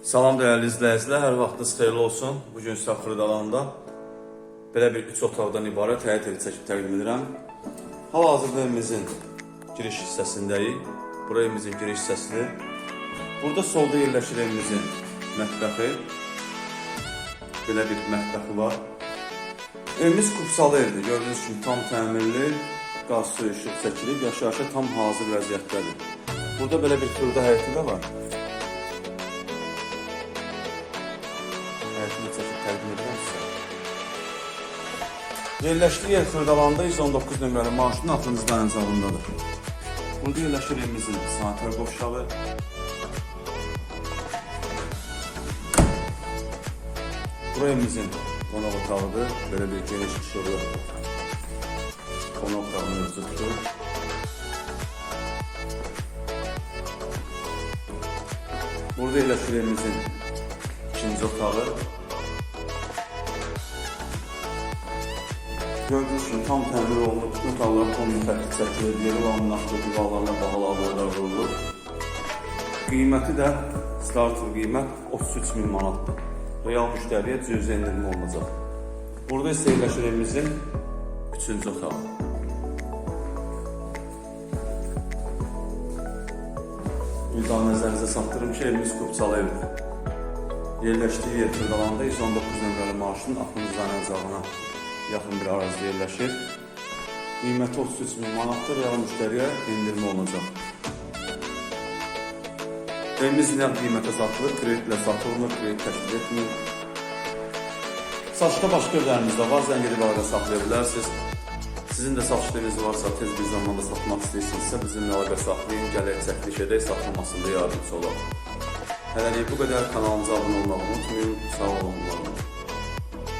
Salam dəyərli izləyicilər, hər vaxtınız xeyirli olsun. Bu gün sizə Xırdalanda belə bir üç otaqdan ibarət həyat evi çəkib təqdim edirəm. Hal-hazırda evimizin giriş hissəsindəyik. Bura evimizin giriş hissəsidir. Burada solda yerləşir evimizin mətbəxi. Belə bir mətbəxi var. Evimiz kupsalı evdir. Gördüyünüz kimi tam təmirli, qaz, su, işıq çəkilib, yaşayışa tam hazır vəziyyətdədir. Burada belə bir xırda həyəti də var. Çəkib təqdim edirəm sizə. Yerləşdiyi yer Xırdalanda 119 nömrəli marşrutun 6-cı dayanacağındadır. Burada yerləşir evimizin sanitər qovşağı. Bura evimizin qonaq otağıdır. Belə bir geniş işıqlı qonaq otağı mövcuddur. Burada yerləşir evimizin ikinci otağı. Gördüğünüz gibi tam təmir olunub, bütün otaqlar tam müfəttiş çəkilir, yeri laminatlı divarlarla bağlı boylar vurulur. Qiyməti də starter qiymət 33 min manatdır. Real müştəriyə cüzi endirim olunacaq. Burada isə yerləşir evimizin üçüncü otağı. Bir daha nəzərinizə çatdırım ki, evimiz Kupçalı evdir. Yerləşdiyi yer Kırdalanda 119 nömrəli marşrutun 60 dayanacağına yaxın bir ərazidə yerləşir. Qiyməti 33 min manatdır, real müştəriyə endirmə olunacaq. Evimiz nə qiymətə satılır, kreditlə satılmır, kredit təşkil etmir. Satışda başqa evlərimiz də var, zəng edib əlaqə saxlaya bilərsiniz. Sizin də satış varsa, tez bir zamanda satmaq istəyirsinizsə, bizimlə əlaqə saxlayın, gələk çəkiliş edək, satılmasında yardımcı olaq. Hələlik bu qədər kanalımıza abunə olmağı unutmayın. Sağ olun.